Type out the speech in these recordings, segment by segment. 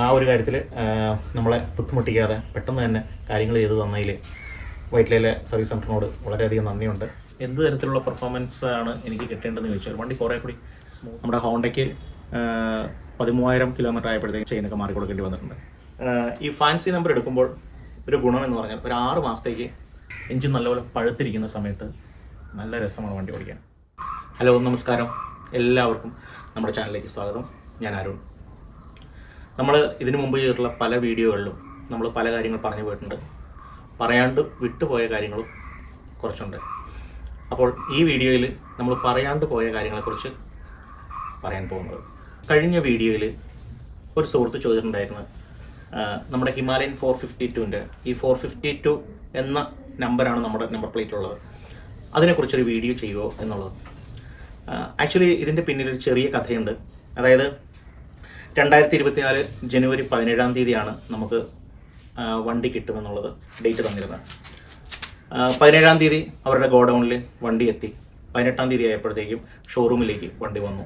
ആ ഒരു കാര്യത്തിൽ നമ്മളെ ബുദ്ധിമുട്ടിക്കാതെ പെട്ടെന്ന് തന്നെ കാര്യങ്ങൾ ചെയ്തു തന്നതിൽ വൈറ്റിലയിലെ സർവീസ് സെന്ററിനോട് വളരെയധികം നന്ദിയുണ്ട്. എന്ത് തരത്തിലുള്ള പെർഫോമൻസ് ആണ് എനിക്ക് കിട്ടേണ്ടതെന്ന് ചോദിച്ചാൽ വണ്ടി കുറേ കൂടി. നമ്മുടെ ഹോണ്ടയ്ക്ക് പതിമൂവായിരം കിലോമീറ്റർ ആയപ്പോഴത്തേക്കും ചെയിനൊക്കെ മാറി കൊടുക്കേണ്ടി വന്നിട്ടുണ്ട്. ഈ ഫാൻസി നമ്പർ എടുക്കുമ്പോൾ ഒരു ഗുണം എന്ന് പറഞ്ഞാൽ ഒരു ആറ് മാസത്തേക്ക് എഞ്ചിൻ നല്ലപോലെ പഴുത്തിരിക്കുന്ന സമയത്ത് നല്ല രസമാണ് വണ്ടി ഓടിക്കാൻ. ഹലോ നമസ്കാരം. എല്ലാവർക്കും നമ്മുടെ ചാനലിലേക്ക് സ്വാഗതം. ഞാൻ അരുൺ. നമ്മൾ ഇതിനു മുമ്പ് ചെയ്തിട്ടുള്ള പല വീഡിയോകളിലും നമ്മൾ പല കാര്യങ്ങൾ പറഞ്ഞു പോയിട്ടുണ്ട്. പറയാണ്ട് വിട്ടുപോയ കാര്യങ്ങളും കുറച്ചുണ്ട്. അപ്പോൾ ഈ വീഡിയോയിൽ നമ്മൾ പറയാണ്ട് പോയ കാര്യങ്ങളെക്കുറിച്ച് പറയാൻ പോകുന്നത്. കഴിഞ്ഞ വീഡിയോയിൽ ഒരു സുഹൃത്ത് ചോദിച്ചിട്ടുണ്ടായിരുന്നു നമ്മുടെ ഹിമാലയൻ ഫോർ ഫിഫ്റ്റി ടുവിന്റെ ഈ ഫോർ ഫിഫ്റ്റി ടു എന്ന നമ്പറാണ് നമ്മുടെ നമ്പർ പ്ലേറ്റിലുള്ളത്. അതിനെക്കുറിച്ചൊരു വീഡിയോ ചെയ്യുമോ എന്നുള്ളത്. ആക്ച്വലി ഇതിന്റെ പിന്നിൽ ഒരു ചെറിയ കഥയുണ്ട്. അതായത് രണ്ടായിരത്തി ഇരുപത്തിനാല് ജനുവരി പതിനേഴാം തീയതിയാണ് നമുക്ക് വണ്ടി കിട്ടുമെന്നുള്ളത് ഡേറ്റ് തന്നിരുന്നത്. പതിനേഴാം തീയതി അവരുടെ ഗോഡൗണിൽ വണ്ടി എത്തി. പതിനെട്ടാം തീയതി ആയപ്പോഴത്തേക്കും ഷോറൂമിലേക്ക് വണ്ടി വന്നു.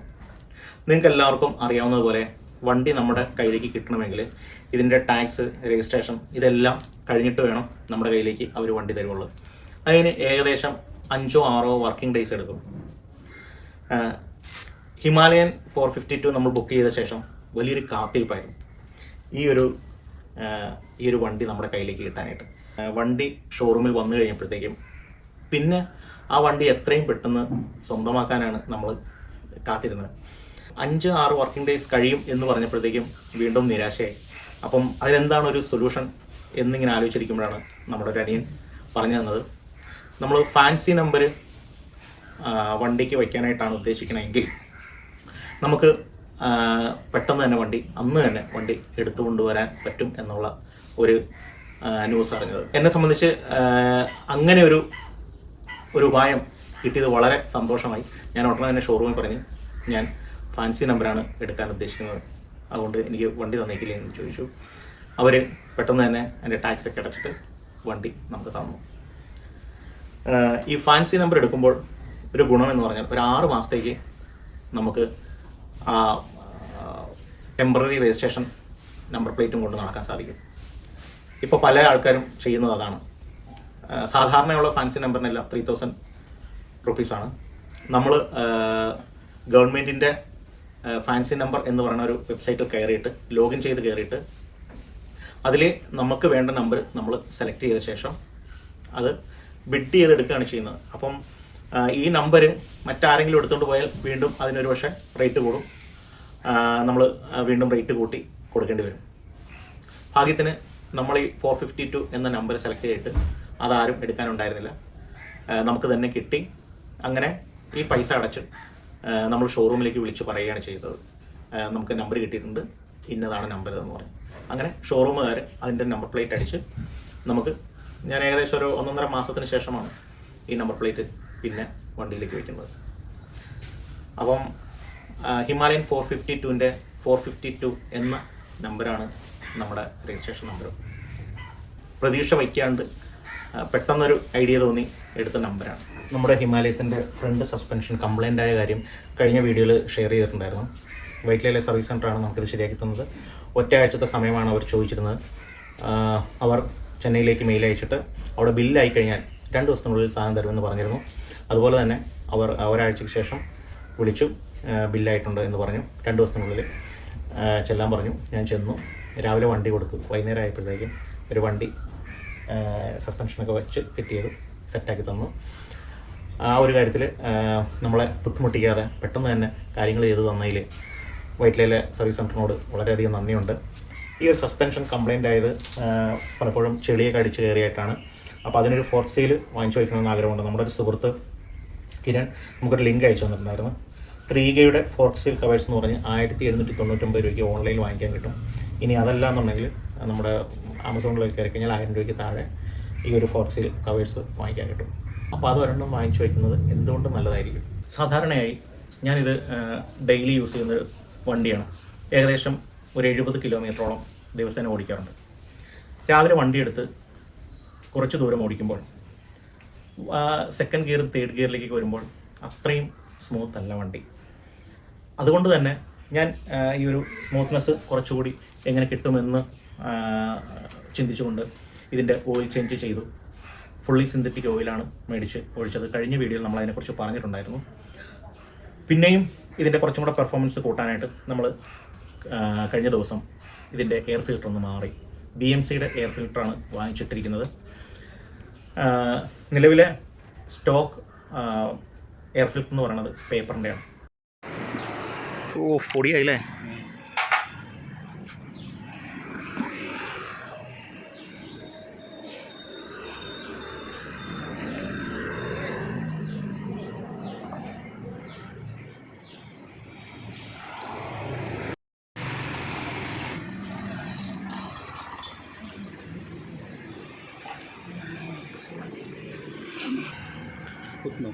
നിങ്ങൾക്ക് എല്ലാവർക്കും അറിയാവുന്നതുപോലെ വണ്ടി നമ്മുടെ കയ്യിലേക്ക് കിട്ടണമെങ്കിൽ ഇതിന്റെ ടാക്സ് രജിസ്ട്രേഷൻ ഇതെല്ലാം കഴിഞ്ഞിട്ട് വേണം നമ്മുടെ കയ്യിലേക്ക് അവർ വണ്ടി തരുള്ളൂ അതിന് ഏകദേശം അഞ്ചോ ആറോ വർക്കിംഗ് ഡേയ്സ് എടുക്കും. ഹിമാലയൻ ഫോർ ഫിഫ്റ്റി ടു നമ്മൾ ബുക്ക് ചെയ്ത ശേഷം വലിയൊരു കാത്തിരിപ്പായിരുന്നു. ഈ ഒരു ഈ ഒരു വണ്ടി നമ്മുടെ കയ്യിലേക്ക് കിട്ടാനായിട്ട്. വണ്ടി ഷോറൂമിൽ വന്നു കഴിഞ്ഞപ്പോഴത്തേക്കും പിന്നെ ആ വണ്ടി എത്രയും പെട്ടെന്ന് സ്വന്തമാക്കാനാണ് നമ്മൾ കാത്തിരുന്നത്. അഞ്ച് ആറ് വർക്കിംഗ് ഡേയ്സ് കഴിയും എന്ന് പറഞ്ഞപ്പോഴത്തേക്കും വീണ്ടും നിരാശയായി. അപ്പം അതിനെന്താണ് ഒരു സൊല്യൂഷൻ എന്നിങ്ങനെ ആലോചിച്ചിരിക്കുമ്പോഴാണ് നമ്മുടെ ഒരു അനിയൻ പറഞ്ഞു തന്നത്. നമ്മൾ ഫാൻസി നമ്പർ വണ്ടിക്ക് വയ്ക്കാനായിട്ടാണ് ഉദ്ദേശിക്കണമെങ്കിൽ നമുക്ക് പെട്ടെന്ന് തന്നെ വണ്ടി അന്ന് തന്നെ വണ്ടി എടുത്തു കൊണ്ടുവരാൻ പറ്റും എന്നുള്ള ഒരു ന്യൂസ് അറിഞ്ഞത്. എന്നെ സംബന്ധിച്ച് അങ്ങനെ ഒരു ഒരു ഉപായം കിട്ടിയത് വളരെ സന്തോഷമായി. ഞാൻ ഉടനെ തന്നെ ഷോറൂമിൽ പറഞ്ഞ്. ഞാൻ ഫാൻസി നമ്പറാണ് എടുക്കാൻ ഉദ്ദേശിക്കുന്നത്. അതുകൊണ്ട് എനിക്ക് വണ്ടി തന്നേക്കില്ലേ എന്ന് ചോദിച്ചു. അവർ പെട്ടെന്ന് തന്നെ എന്റെ ടാക്സ് ഒക്കെ അടച്ചിട്ട് വണ്ടി നമുക്ക് തന്നു. ഈ ഫാൻസി നമ്പർ എടുക്കുമ്പോൾ ഒരു ഗുണം എന്ന് പറഞ്ഞാൽ ഒരു ആറ് മാസത്തേക്ക് നമുക്ക് ആ ടെമ്പററി രജിസ്ട്രേഷൻ നമ്പർ പ്ലേറ്റും കൊണ്ട് നടക്കാൻ സാധിക്കും. ഇപ്പോൾ പല ആൾക്കാരും ചെയ്യുന്നത് അതാണ്. സാധാരണയുള്ള ഫാൻസി നമ്പറിനെല്ലാം ത്രീ തൗസൻഡ് റുപ്പീസാണ് നമ്മൾ ഗവൺമെന്റിന്റെ ഫാൻസി നമ്പർ എന്ന് പറയുന്ന ഒരു വെബ്സൈറ്റിൽ കയറിയിട്ട് ലോഗിൻ ചെയ്ത് കയറിയിട്ട് അതിൽ നമുക്ക് വേണ്ട നമ്പർ നമ്മൾ സെലക്ട് ചെയ്ത ശേഷം അത് ബിഡ് ചെയ്തെടുക്കുകയാണ് ചെയ്യുന്നത്. അപ്പം ഈ നമ്പർ മറ്റാരെങ്കിലും എടുത്തുകൊണ്ട് പോയാൽ വീണ്ടും അതിനൊരു പക്ഷേ റേറ്റ് കൂടും. നമ്മൾ വീണ്ടും റേറ്റ് കൂട്ടി കൊടുക്കേണ്ടി വരും. ഭാഗ്യത്തിന് നമ്മൾ ഈ ഫോർ ഫിഫ്റ്റി ടു എന്ന നമ്പർ സെലക്ട് ചെയ്തിട്ട് അതാരും എടുക്കാനുണ്ടായിരുന്നില്ല. നമുക്ക് തന്നെ കിട്ടി. അങ്ങനെ ഈ പൈസ അടച്ച് നമ്മൾ ഷോറൂമിലേക്ക് വിളിച്ച് പറയുകയാണ് ചെയ്തത്. നമുക്ക് നമ്പർ കിട്ടിയിട്ടുണ്ട്. ഇന്നതാണ് നമ്പർ എന്ന് പറഞ്ഞു. അങ്ങനെ ഷോറൂമുകാർ അതിന്റെ നമ്പർ പ്ലേറ്റ് അടിച്ച് നമുക്ക് ഞാൻ ഏകദേശം ഒരു ഒന്നൊന്നര മാസത്തിന് ശേഷമാണ് ഈ നമ്പർ പ്ലേറ്റ് പിന്നെ വണ്ടിയിലേക്ക് വയ്ക്കുന്നത് അപ്പം ഹിമാലയൻ ഫോർ ഫിഫ്റ്റി ടുവിന്റെ ഫോർ ഫിഫ്റ്റി ടു എന്ന നമ്പറാണ് നമ്മുടെ രജിസ്ട്രേഷൻ നമ്പർ. പ്രതീക്ഷ വയ്ക്കാണ്ട് പെട്ടെന്നൊരു ഐഡിയ തോന്നി എടുത്ത നമ്പറാണ് നമ്മുടെ ഹിമാലയത്തിന്റെ ഫ്രണ്ട് സസ്പെൻഷൻ കംപ്ലൈന്റ് ആയ കാര്യം കഴിഞ്ഞ വീഡിയോയിൽ ഷെയർ ചെയ്തിട്ടുണ്ടായിരുന്നു. വൈറ്റിലയിലെ സർവീസ് സെന്ററാണ് നമുക്കിത് ശരിയാക്കി തന്നത്. ഒറ്റയാഴ്ചത്തെ സമയമാണ് അവർ ചോദിച്ചിരുന്നത്. അവർ ചെന്നൈയിലേക്ക് മെയിൽ അയച്ചിട്ട് അവിടെ ബില്ലായി കഴിഞ്ഞാൽ രണ്ട് ദിവസത്തിനുള്ളിൽ സാധനം തരുമെന്ന് പറഞ്ഞിരുന്നു. അതുപോലെ തന്നെ അവർ ഒരാഴ്ചയ്ക്ക് ശേഷം വിളിച്ചു. ബില്ലായിട്ടുണ്ട് എന്ന് പറഞ്ഞു. രണ്ട് ദിവസത്തിനുള്ളിൽ ചെല്ലാൻ പറഞ്ഞു. ഞാൻ ചെന്നു. രാവിലെ വണ്ടി കൊടുത്തു. വൈകുന്നേരം ആയപ്പോഴത്തേക്കും ഒരു വണ്ടി സസ്പെൻഷനൊക്കെ വെച്ച് ഫിറ്റ് ചെയ്തു. സെറ്റാക്കി തന്നു. ആ ഒരു കാര്യത്തിൽ നമ്മളെ ബുദ്ധിമുട്ടിക്കാതെ പെട്ടെന്ന് തന്നെ കാര്യങ്ങൾ ചെയ്തു തന്നതിൽ വൈറ്റിലയിലെ സർവീസ് സെന്ററിനോട് വളരെയധികം നന്ദിയുണ്ട്. ഈ ഒരു സസ്പെൻഷൻ കംപ്ലൈന്റ് ആയത് പലപ്പോഴും ചെളിയൊക്കെ അടിച്ച് കയറിയായിട്ടാണ്. അപ്പോൾ അതിനൊരു ഫോർത്ത് സെയിൽ വാങ്ങിച്ചു വയ്ക്കണമെന്ന് ആഗ്രഹമുണ്ട്. നമ്മുടെ ഒരു സുഹൃത്ത് കിരൺ നമുക്കൊരു ലിങ്ക് അയച്ചു തന്നിട്ടുണ്ടായിരുന്നു. റീഗയുടെ ഫോർട്ട് സീൽ കവേഴ്സ് എന്ന് പറഞ്ഞ് ആയിരത്തി എഴുന്നൂറ്റി തൊണ്ണൂറ്റൊമ്പത് രൂപയ്ക്ക് ഓൺലൈനിൽ വാങ്ങിക്കാൻ കിട്ടും. ഇനി അതല്ല എന്നുണ്ടെങ്കിൽ നമ്മുടെ ആമസോണിലേക്ക് കയറി കഴിഞ്ഞാൽ ആയിരം രൂപയ്ക്ക് താഴെ ഈ ഒരു ഫോർട്ട് സീൽ കവേഴ്സ് വാങ്ങിക്കാൻ കിട്ടും. അപ്പോൾ അത് ഒരെണ്ണം വാങ്ങിച്ചു വയ്ക്കുന്നത് എന്തുകൊണ്ടും നല്ലതായിരിക്കും? സാധാരണയായി ഞാനിത് ഡെയിലി യൂസ് ചെയ്യുന്ന വണ്ടിയാണ്. ഏകദേശം ഒരു എഴുപത് കിലോമീറ്ററോളം ദിവസേന ഓടിക്കാറുണ്ട്. രാവിലെ വണ്ടിയെടുത്ത് കുറച്ച് ദൂരം ഓടിക്കുമ്പോൾ സെക്കൻഡ് ഗിയർ തേർഡ് ഗിയറിലേക്ക് വരുമ്പോൾ അത്രയും സ്മൂത്ത് അല്ല വണ്ടി. അതുകൊണ്ട് തന്നെ ഞാൻ ഈ ഒരു സ്മൂത്ത്നെസ് കുറച്ചുകൂടി എങ്ങനെ കിട്ടുമെന്ന് ചിന്തിച്ചുകൊണ്ട് ഇതിന്റെ ഓയിൽ ചേഞ്ച് ചെയ്തു. ഫുള്ളി സിന്തറ്റിക് ഓയിലാണ് മേടിച്ച് ഒഴിച്ചത്. കഴിഞ്ഞ വീഡിയോയിൽ നമ്മൾ അതിനെക്കുറിച്ച് പറഞ്ഞിട്ടുണ്ടായിരുന്നു. പിന്നെയും ഇതിന്റെ കുറച്ചും കൂടെ പെർഫോമൻസ് കൂട്ടാനായിട്ട് നമ്മൾ കഴിഞ്ഞ ദിവസം ഇതിന്റെ എയർ ഫിൽറ്റർ ഒന്ന് മാറി. ബി എം സിയുടെ എയർ ഫിൽറ്ററാണ് വാങ്ങിച്ചിട്ടിരിക്കുന്നത്. നിലവിലെ സ്റ്റോക്ക് എയർ ഫിൽറ്റർ എന്ന് പറയുന്നത് പേപ്പറിന്റെയാണ് ഓ പൊടിയായില്ലേ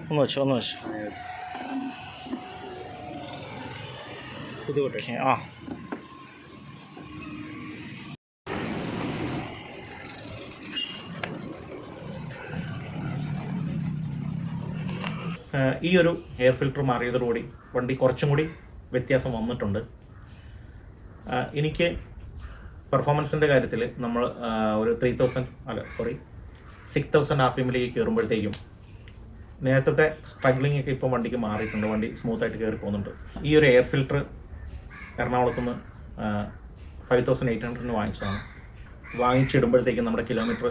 ഒന്ന് വെച്ചോ ഓക്കെ ആ. ഈ ഒരു എയർ ഫിൽറ്റർ മാറിയതോടുകൂടി വണ്ടി കുറച്ചും കൂടി വ്യത്യാസം വന്നിട്ടുണ്ട്. എനിക്ക് പെർഫോമൻസിന്റെ കാര്യത്തിൽ നമ്മൾ ഒരു ത്രീ തൗസൻഡ് അല്ല sorry six thousand R P എമ്മിലേക്ക് കയറുമ്പോഴത്തേക്കും നേരത്തെ സ്ട്രഗ്ലിംഗ് ഒക്കെ ഇപ്പം വണ്ടിക്ക് മാറിയിട്ടുണ്ട്. വണ്ടി സ്മൂത്തായിട്ട് കയറി പോകുന്നുണ്ട് ഈ ഒരു എയർ ഫിൽറ്റർ എറണാകുളത്ത് നിന്ന് ഫൈവ് തൗസൻഡ് എയ്റ്റ് ഹൺഡ്രഡിന് വാങ്ങിച്ചതാണ്. വാങ്ങിച്ചിടുമ്പോഴത്തേക്കും നമ്മുടെ കിലോമീറ്റർ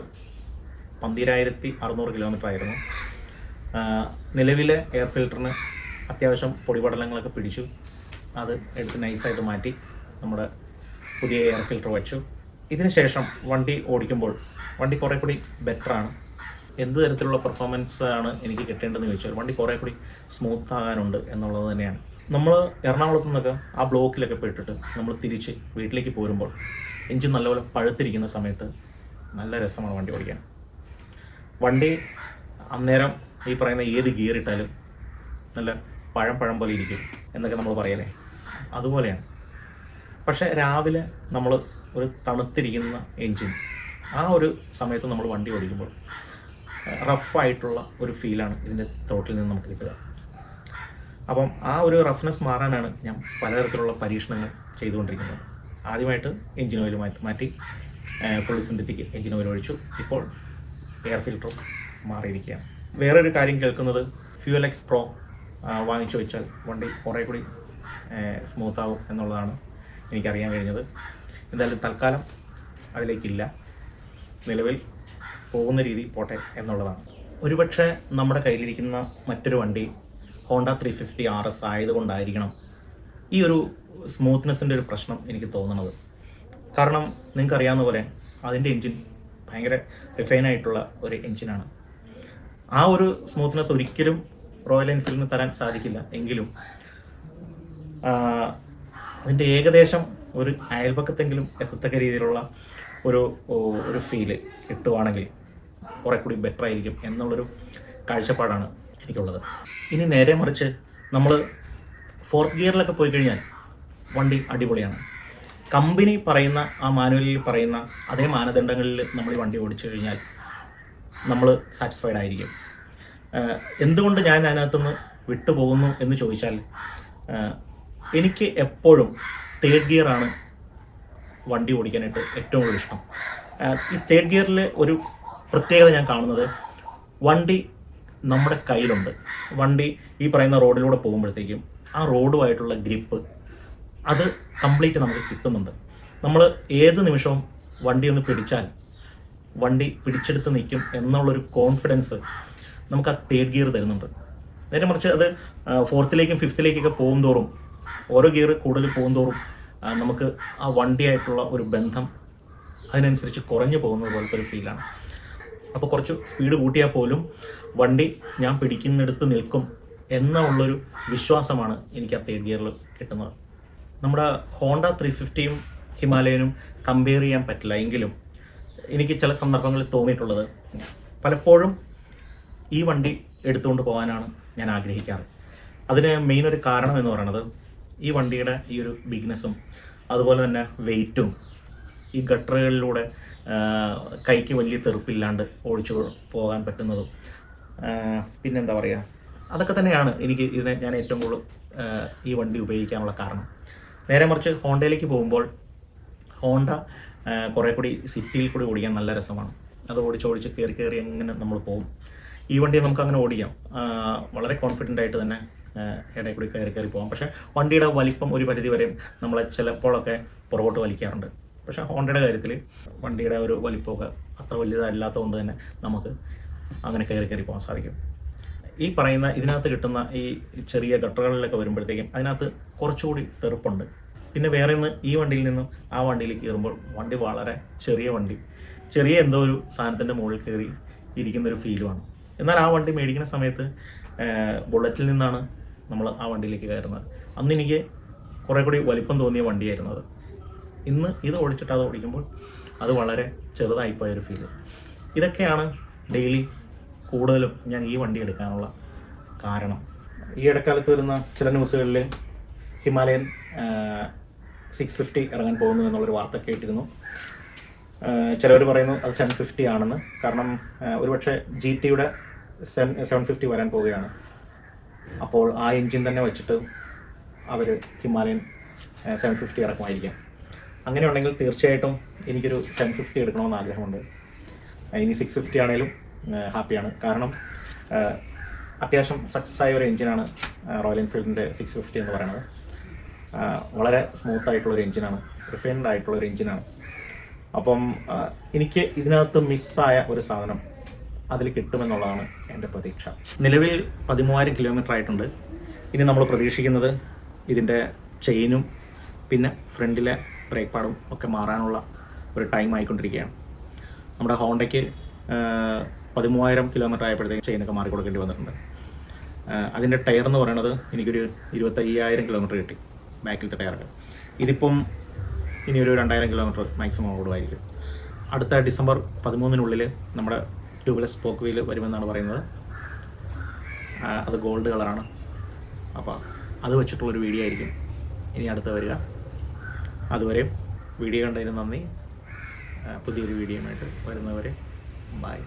പന്തിരായിരത്തി അറുന്നൂറ് കിലോമീറ്റർ ആയിരുന്നു. നിലവിലെ എയർ ഫിൽറ്ററിന് അത്യാവശ്യം പൊടിപടലങ്ങളൊക്കെ പിടിച്ചു. അത് എടുത്ത് നൈസായിട്ട് മാറ്റി നമ്മുടെ പുതിയ എയർ ഫിൽറ്റർ വെച്ചു. ഇതിന് ശേഷം വണ്ടി ഓടിക്കുമ്പോൾ വണ്ടി കുറേ കൂടി ബെറ്ററാണ് എന്ത് തരത്തിലുള്ള പെർഫോമൻസ് ആണ് എനിക്ക് കിട്ടേണ്ടതെന്ന് ചോദിച്ചാൽ വണ്ടി കുറേ കൂടി സ്മൂത്ത് ആകാനുണ്ട് എന്നുള്ളത് തന്നെയാണ്. നമ്മൾ എറണാകുളത്ത് നിന്നൊക്കെ ആ ബ്ലോക്കിലൊക്കെ പെട്ടിട്ട് നമ്മൾ തിരിച്ച് വീട്ടിലേക്ക് പോരുമ്പോൾ എഞ്ചിൻ നല്ലപോലെ പഴുത്തിരിക്കുന്ന സമയത്ത് നല്ല രസമാണ് വണ്ടി ഓടിക്കാൻ. വണ്ടി അന്നേരം ഈ പറയുന്ന ഏത് ഗിയർ ഇട്ടാലും നല്ല പഴം പഴം പോലെ ഇരിക്കും എന്നൊക്കെ നമ്മൾ പറയലേ. അതുപോലെയാണ്. പക്ഷേ രാവിലെ നമ്മൾ ഒരു തണുത്തിരിക്കുന്ന എൻജിൻ ആ ഒരു സമയത്ത് നമ്മൾ വണ്ടി ഓടിക്കുമ്പോൾ റഫായിട്ടുള്ള ഒരു ഫീലാണ് ഇതിന്റെ തോട്ടിൽ നിന്ന് നമുക്ക് കിട്ടുക. അപ്പം ആ ഒരു റഫ്നെസ് മാറാനാണ് ഞാൻ പലതരത്തിലുള്ള പരീക്ഷണങ്ങൾ ചെയ്തുകൊണ്ടിരിക്കുന്നത്. ആദ്യമായിട്ട് എഞ്ചിൻ ഓയിൽ മാറ്റി മാറ്റി ഫുള്ളി സിന്തറ്റിക് എഞ്ചിൻ ഓയിൽ ഒഴിച്ചു. ഇപ്പോൾ എയർ ഫിൽറ്ററും മാറിയിരിക്കുകയാണ്. വേറൊരു കാര്യം കേൾക്കുന്നത് ഫ്യൂൽ എക്സ് പ്രോ വാങ്ങിച്ചു വെച്ചാൽ വണ്ടി കുറേ കൂടി സ്മൂത്ത് ആവും എന്നുള്ളതാണ് എനിക്കറിയാൻ കഴിഞ്ഞത്. എന്തായാലും തൽക്കാലം അതിലേക്കില്ല. നിലവിൽ പോകുന്ന രീതി പോട്ടെ എന്നുള്ളതാണ്. ഒരുപക്ഷെ നമ്മുടെ കയ്യിലിരിക്കുന്ന മറ്റൊരു വണ്ടി Honda three fifty R S ആയതുകൊണ്ടായിരിക്കണം ഈ ഒരു സ്മൂത്ത്നെസ്സിന്റെ ഒരു പ്രശ്നം എനിക്ക് തോന്നുന്നത് കാരണം നിങ്ങൾക്ക് അറിയാവുന്ന പോലെ അതിന്റെ എൻജിൻ ഭയങ്കര റിഫൈൻ ആയിട്ടുള്ള ഒരു എൻജിനാണ്. ആ ഒരു സ്മൂത്ത്നെസ് ഒരിക്കലും റോയൽ എൻഫീൽഡിന് തരാൻ സാധിക്കില്ല. എങ്കിലും അതിന്റെ ഏകദേശം ഒരു അയൽപക്കത്തെങ്കിലും എത്തത്തക്ക രീതിയിലുള്ള ഒരു ഒരു ഫീൽ കിട്ടുവാണെങ്കിൽ കുറെ കൂടി ബെറ്റർ ആയിരിക്കും എന്നുള്ളൊരു കാഴ്ചപ്പാടാണ്. എനിക്കുള്ളത്. ഇനി നേരെ മറിച്ച് നമ്മൾ ഫോർത്ത് ഗിയറിലൊക്കെ പോയി കഴിഞ്ഞാൽ വണ്ടി അടിപൊളിയാണ്. കമ്പനി പറയുന്ന ആ മാനുവലിൽ പറയുന്ന അതേ മാനദണ്ഡങ്ങളിൽ നമ്മൾ ഈ വണ്ടി ഓടിച്ചു കഴിഞ്ഞാൽ നമ്മൾ സാറ്റിസ്ഫൈഡ് ആയിരിക്കും. എന്തുകൊണ്ട് ഞാൻ അതിനകത്തുനിന്ന് വിട്ടുപോകുന്നു എന്ന് ചോദിച്ചാൽ എനിക്ക് എപ്പോഴും തേർഡ് ഗിയറാണ് വണ്ടി ഓടിക്കാനായിട്ട് ഏറ്റവും കൂടുതൽ ഇഷ്ടം. ഈ തേർഡ് ഗിയറിൽ ഒരു പ്രത്യേകത ഞാൻ കാണുന്നത് വണ്ടി നമ്മുടെ കയ്യിലുണ്ട്. വണ്ടി ഈ പറയുന്ന റോഡിലൂടെ പോകുമ്പോഴത്തേക്കും ആ റോഡുമായിട്ടുള്ള ഗ്രിപ്പ് അത് കംപ്ലീറ്റ് നമുക്ക് കിട്ടുന്നുണ്ട്. നമ്മൾ ഏത് നിമിഷവും വണ്ടി ഒന്ന് പിടിച്ചാൽ വണ്ടി പിടിച്ചെടുത്ത് നിൽക്കും എന്നുള്ളൊരു കോൺഫിഡൻസ് നമുക്ക് ആ തേർഡ് ഗിയർ തരുന്നുണ്ട്. നേരെ മറിച്ച് അത് ഫോർത്തിലേക്കും ഫിഫ്ത്തിലേക്കൊക്കെ പോകും തോറും ഓരോ ഗിയർ കൂടുതൽ പോകും തോറും നമുക്ക് ആ വണ്ടിയായിട്ടുള്ള ഒരു ബന്ധം അതിനനുസരിച്ച് കുറഞ്ഞു പോകുന്നത് പോലത്തെ ഒരു ഫീലാണ് അപ്പോൾ കുറച്ച് സ്പീഡ് കൂട്ടിയാൽ പോലും വണ്ടി ഞാൻ പിടിക്കുന്നിടത്ത് നിൽക്കും എന്നുള്ളൊരു വിശ്വാസമാണ് എനിക്ക് ആ തേർഡ് ഗിയറിൽ കിട്ടുന്നത്. നമ്മുടെ ഹോണ്ട ത്രീ ഫിഫ്റ്റിയും ഹിമാലയനും കമ്പയർ ചെയ്യാൻ പറ്റില്ല. എങ്കിലും എനിക്ക് ചില സന്ദർഭങ്ങളിൽ തോന്നിയിട്ടുള്ളത് പലപ്പോഴും ഈ വണ്ടി എടുത്തുകൊണ്ട് പോകാനാണ് ഞാൻ ആഗ്രഹിക്കാറ്. അതിന് മെയിൻ ഒരു കാരണം എന്ന് പറയുന്നത് ഈ വണ്ടിയുടെ ഈ ഒരു ബിഗ്നസ്സും അതുപോലെ തന്നെ വെയിറ്റും ഈ ഗട്ടറുകളിലൂടെ കൈക്ക് വലിയ തെറുപ്പില്ലാണ്ട് ഓടിച്ചു പോകാൻ പറ്റുന്നതും പിന്നെന്താ പറയുക അതൊക്കെ തന്നെയാണ് എനിക്ക് ഇതിനെ ഞാൻ ഏറ്റവും കൂടുതൽ ഈ വണ്ടി ഉപയോഗിക്കാനുള്ള കാരണം. നേരെ മറിച്ച് ഹോണ്ടയിലേക്ക് പോകുമ്പോൾ ഹോണ്ട കുറേ കൂടി സിറ്റിയിൽ കൂടി ഓടിക്കാൻ നല്ല രസമാണ്. അത് ഓടിച്ച് ഓടിച്ച് കയറി കയറി എങ്ങനെ നമ്മൾ പോകും. ഈ വണ്ടി നമുക്ക് അങ്ങനെ ഓടിക്കാം. വളരെ കോൺഫിഡന്റ് ആയിട്ട് തന്നെ ഇടയിൽ കൂടി കയറി കയറി പോകാം. പക്ഷേ വണ്ടിയുടെ വലിപ്പം ഒരു പരിധി വരെ നമ്മളെ ചിലപ്പോഴൊക്കെ പുറകോട്ട് വലിക്കാറുണ്ട്. പക്ഷേ ഹോണ്ടയുടെ കാര്യത്തിൽ വണ്ടിയുടെ ഒരു വലിപ്പമൊക്കെ അത്ര വലുതല്ലാത്തതുകൊണ്ട് തന്നെ നമുക്ക് അങ്ങനെ കയറി കയറി പോകാൻ സാധിക്കും. ഈ പറയുന്ന ഇതിനകത്ത് കിട്ടുന്ന ഈ ചെറിയ ഗട്ടറുകളിലൊക്കെ വരുമ്പോഴത്തേക്കും അതിനകത്ത് കുറച്ചുകൂടി തെറുപ്പുണ്ട്. പിന്നെ വേറെ ഒന്ന് ഈ വണ്ടിയിൽ നിന്നും ആ വണ്ടിയിലേക്ക് കയറുമ്പോൾ വണ്ടി വളരെ ചെറിയ വണ്ടി. ചെറിയ എന്തോ ഒരു സാധനത്തിന്റെ മുകളിൽ കയറി ഇരിക്കുന്ന ഒരു ഫീലുമാണ് എന്നാൽ ആ വണ്ടി മേടിക്കുന്ന സമയത്ത് ബുള്ളറ്റിൽ നിന്നാണ് നമ്മൾ ആ വണ്ടിയിലേക്ക് കയറുന്നത്. അന്ന് എനിക്ക് കുറേ കൂടി വലിപ്പം തോന്നിയ വണ്ടിയായിരുന്നത് ഇന്ന് ഇത് ഓടിച്ചിട്ട് അത് ഓടിക്കുമ്പോൾ അത് വളരെ ചെറുതായിപ്പോയ ഒരു ഫീൽ ഇതൊക്കെയാണ് ഡെയിലി കൂടുതലും ഞാൻ ഈ വണ്ടി എടുക്കാനുള്ള കാരണം. ഈ ഇടക്കാലത്ത് വരുന്ന ചില ന്യൂസുകളിൽ ഹിമാലയൻ സിക്സ് ഫിഫ്റ്റി ഇറങ്ങാൻ പോകുന്നു എന്നുള്ളൊരു വാർത്ത കേട്ടിരുന്നു. ചിലവർ പറയുന്നു അത് സെവൻ ഫിഫ്റ്റി ആണെന്ന്. കാരണം ഒരുപക്ഷെ ജി ടിയുടെ സെവൻ സെവൻ ഫിഫ്റ്റി വരാൻ പോവുകയാണ്. അപ്പോൾ ആ എൻജിൻ തന്നെ വെച്ചിട്ട് അവർ ഹിമാലയൻ സെവൻ ഫിഫ്റ്റി ഇറക്കുമായിരിക്കാം. അങ്ങനെയുണ്ടെങ്കിൽ തീർച്ചയായിട്ടും എനിക്കൊരു സെവൻ ഫിഫ്റ്റി എടുക്കണമെന്ന് ആഗ്രഹമുണ്ട്. ഇനി സിക്സ് ഫിഫ്റ്റി ആണെങ്കിലും ഹാപ്പിയാണ്. കാരണം അത്യാവശ്യം സക്സസ് ആയ ഒരു എഞ്ചിനാണ് റോയൽ എൻഫീൽഡിന്റെ സിക്സ് ഫിഫ്റ്റി എന്ന് പറയുന്നത്. വളരെ സ്മൂത്ത് ആയിട്ടുള്ള ഒരു എഞ്ചിനാണ് റിഫൈൻഡ് ആയിട്ടുള്ള ഒരു എഞ്ചിനാണ് അപ്പം എനിക്ക് ഇതിനകത്ത് മിസ്സായ ഒരു സാധനം അതിൽ കിട്ടുമെന്നുള്ളതാണ് എന്റെ പ്രതീക്ഷ. നിലവിൽ പതിമൂവായിരം കിലോമീറ്റർ ആയിട്ടുണ്ട്. ഇനി നമ്മൾ പ്രതീക്ഷിക്കുന്നത് ഇതിന്റെ ചെയിനും പിന്നെ ഫ്രണ്ടിലെ ബ്രേക്ക് ഒക്കെ മാറാനുള്ള ഒരു ടൈം ആയിക്കൊണ്ടിരിക്കുകയാണ്. നമ്മുടെ ഹോണ്ടയ്ക്ക് പതിമൂവായിരം കിലോമീറ്റർ ആയപ്പോഴത്തേക്കും ചെയിനൊക്കെ മാറി കൊടുക്കേണ്ടി വന്നിട്ടുണ്ട്. അതിന്റെ ടയർ എന്ന് പറയുന്നത് എനിക്കൊരു ഇരുപത്തയ്യായിരം കിലോമീറ്റർ കിട്ടി ബാക്കിലത്തെ ടയറൊക്കെ ഇതിപ്പം ഇനി ഒരു രണ്ടായിരം കിലോമീറ്റർ മാക്സിമം ഓടുമായിരിക്കും. അടുത്ത ഡിസംബർ പതിമൂന്നിനുള്ളിൽ നമ്മുടെ ട്യൂബ്ലെസ് സ്പോക്ക് വീൽ വരുമെന്നാണ് പറയുന്നത്. അത് ഗോൾഡ് കളറാണ് അപ്പോൾ അത് വെച്ചിട്ടുള്ളൊരു വീഡിയോ ആയിരിക്കും. ഇനി അടുത്ത വരിക. അതുവരെ വീഡിയോ കണ്ടതിന് നന്ദി. പുതിയൊരു വീഡിയോയുമായിട്ട് വരുന്നവരെ ബൈ